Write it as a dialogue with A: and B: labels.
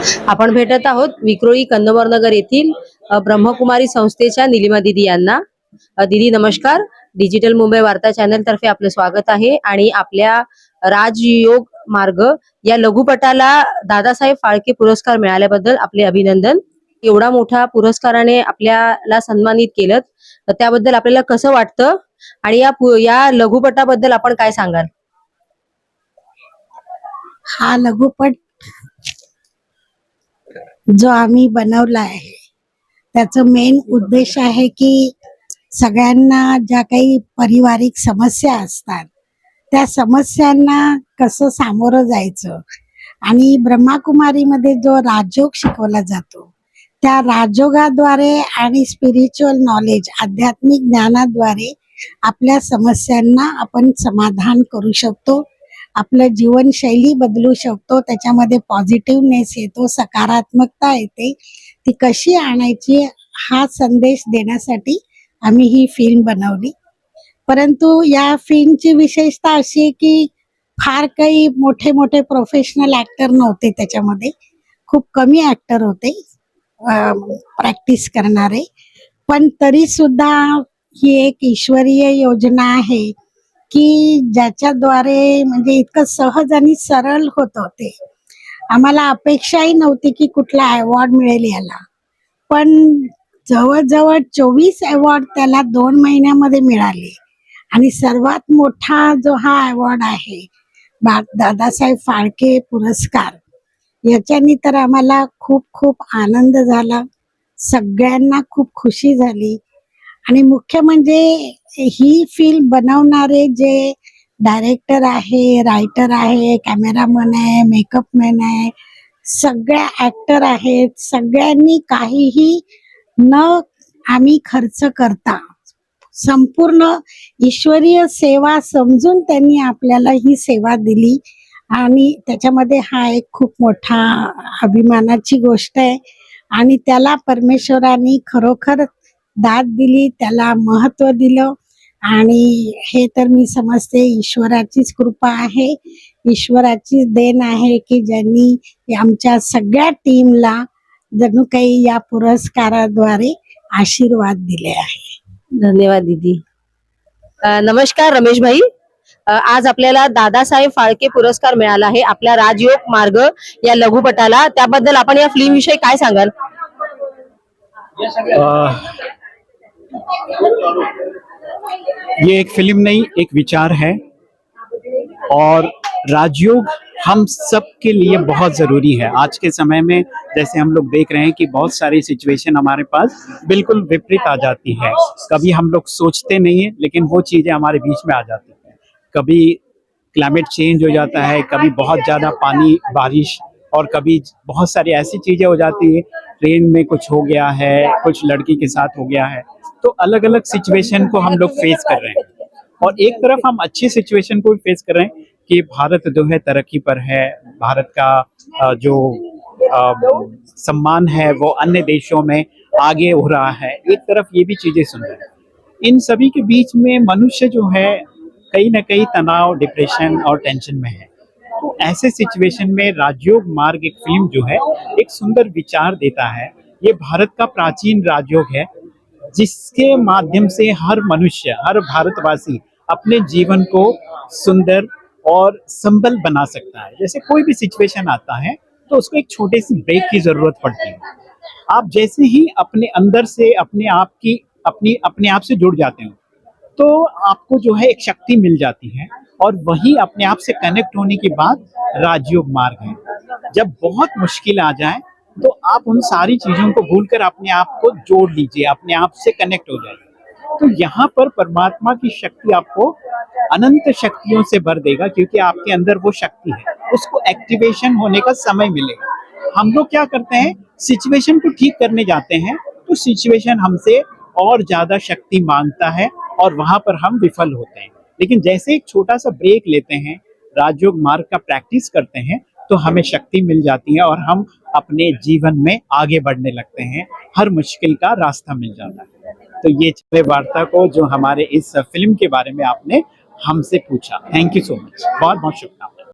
A: आपण भेटत आहोत विक्रोळी कन्नवर नगर येथील ब्रह्मकुमारी संस्थेच्या निलिमा दिदी यांना. दिदी नमस्कार. डिजिटल मुंबई वार्ता चॅनल तर्फे आपलं स्वागत आहे आणि आपल्या राजयोग मार्ग या लघुपटाला दादासाहेब फाळके पुरस्कार मिळाल्याबद्दल आपले अभिनंदन. एवढा मोठा पुरस्काराने आपल्याला सन्मानित केलं. तर त्याबद्दल आपल्याला कसं वाटतं? आणि या या लघुपटाबद्दल आपण काय सांगाल?
B: हा लघुपट जो आम्ही बनवला आहे. त्याचं मेन उद्देश आहे की सगळ्यांना ज्या काही पारिवारिक समस्या असतात त्या समस्यांना कसं सामोरं जायचं आणि ब्रह्माकुमारीमध्ये जो राजयोग शिकवला जातो त्या राजयोगाद्वारे आणि स्पिरिच्युअल नॉलेज आध्यात्मिक ज्ञानाद्वारे आपल्या समस्यांना आपण समाधान करू शकतो. आपलं जीवनशैली बदलू शकतो त्याच्यामध्ये पॉझिटिव्हनेस येतो सकारात्मकता येते. ती कशी आणायची हा संदेश देण्यासाठी आम्ही ही फिल्म बनवली. परंतु या फिल्मची विशेषता अशी आहे की फार काही मोठे मोठे प्रोफेशनल ऍक्टर नव्हते त्याच्यामध्ये. खूप कमी ऍक्टर होते प्रॅक्टिस करणारे. पण तरी सुद्धा ही एक ईश्वरीय योजना आहे. की ज्याच्याद्वारे म्हणजे इतकं सहज आणि सरळ होतं ते. आम्हाला अपेक्षाही नव्हती की कुठला अवॉर्ड मिळेल याला. पण जवळजवळ चोवीस अवॉर्ड त्याला दोन महिन्यामध्ये मिळाले. आणि सर्वात मोठा जो हा अवॉर्ड आहे बा दादासाहेब फाळके पुरस्कार याच्यानी तर आम्हाला खूप खूप आनंद झाला. सगळ्यांना खूप खुशी झाली. आणि मुख्य म्हणजे ही फिल्म बनवणारे जे डायरेक्टर आहे रायटर आहे कॅमेरामॅन आहे मेकअपमॅन आहे सगळ्या ऍक्टर आहेत. सगळ्यांनी काहीही न आम्ही खर्च करता संपूर्ण ईश्वरीय सेवा समजून त्यांनी आपल्याला ही सेवा दिली. आणि त्याच्यामध्ये हा एक खूप मोठा अभिमानाची गोष्ट आहे. आणि त्याला परमेश्वराने खरोखर दाद दिली त्याला महत्त्व दिलं. आणि हे तर मी समजते ईश्वराचीच कृपा आहे. ईश्वराची देण आहे की ज्यांनी आमच्या सगळ्या टीमला जणू काही या पुरस्काराद्वारे आशीर्वाद दिले आहे.
A: धन्यवाद दीदी. नमस्कार रमेश भाई. आज आपल्याला दादासाहेब फाळके पुरस्कार मिळाला आहे आपल्या राजयोग मार्ग या लघुपटाला. त्याबद्दल आपण या फिल्म विषयी काय सांगाल?
C: ये एक फ़िल्म नहीं, एक विचार है। और राजयोग हम सब के लिए बहुत ज़रूरी है। आज के समय में जैसे हम लोग देख रहे हैं कि बहुत सारी सिचुएशन हमारे पास बिल्कुल विपरीत आ जाती है। कभी हम लोग सोचते नहीं है, लेकिन वो चीज़ें हमारे बीच में आ जाती हैं। कभी क्लाइमेट चेंज हो जाता है, कभी बहुत ज़्यादा पानी, बारिश, और कभी बहुत सारी ऐसी चीज़ें हो जाती है। ट्रेन में कुछ हो गया है, कुछ लड़की के साथ हो गया है। तो अलग अलग सिचुएशन को हम लोग फेस कर रहे हैं। और एक तरफ़ हम अच्छी सिचुएशन को भी फेस कर रहे हैं कि भारत जो है तरक्की पर है, भारत का जो सम्मान है वो अन्य देशों में आगे हो रहा है। एक तरफ़ ये भी चीज़ें सुन रहे हैं। इन सभी के बीच में मनुष्य जो है कहीं ना कहीं तनाव डिप्रेशन और टेंशन में है। तो ऐसे सिचुएशन में राजयोग मार्ग एक फ़िल्म जो है, एक सुंदर विचार देता है। ये भारत का प्राचीन राजयोग है। जिसके माध्यम से हर मनुष्य, हर भारतवासी अपने जीवन को सुंदर और संबल बना सकता है। जैसे कोई भी सिचुएशन आता है तो उसको एक छोटे सी ब्रेक की ज़रूरत पड़ती है। आप जैसे ही अपने अंदर से, अपने आप की, अपनी, अपने आप से जुड़ जाते हो तो आपको जो है एक शक्ति मिल जाती है और वही अपने आप से कनेक्ट होने के बाद राजयोग मार्ग है। जब बहुत मुश्किल आ जाए तो आप उन सारी चीज़ों को भूलकर अपने आप को जोड़ लीजिए, अपने आप से कनेक्ट हो जाइए। तो यहाँ पर परमात्मा की शक्ति आपको अनंत शक्तियों से भर देगा, क्योंकि आपके अंदर वो शक्ति है। उसको एक्टिवेशन होने का समय मिलेगा। हम लोग क्या करते हैं सिचुएशन को ठीक करने जाते हैं तो सिचुएशन हमसे और ज़्यादा शक्ति माँगता है और वहाँ पर हम विफल होते हैं। लेकिन जैसे एक छोटा सा ब्रेक लेते हैं, राजयोग मार्ग का प्रैक्टिस करते हैं तो हमें शक्ति मिल जाती है और हम अपने जीवन में आगे बढ़ने लगते हैं। हर मुश्किल का रास्ता मिल जाता है। तो ये छठे वार्ता को जो हमारे इस फ़िल्म के बारे में आपने हमसे पूछा। थैंक यू सो मच बहुत बहुत शुभकामनाएँ।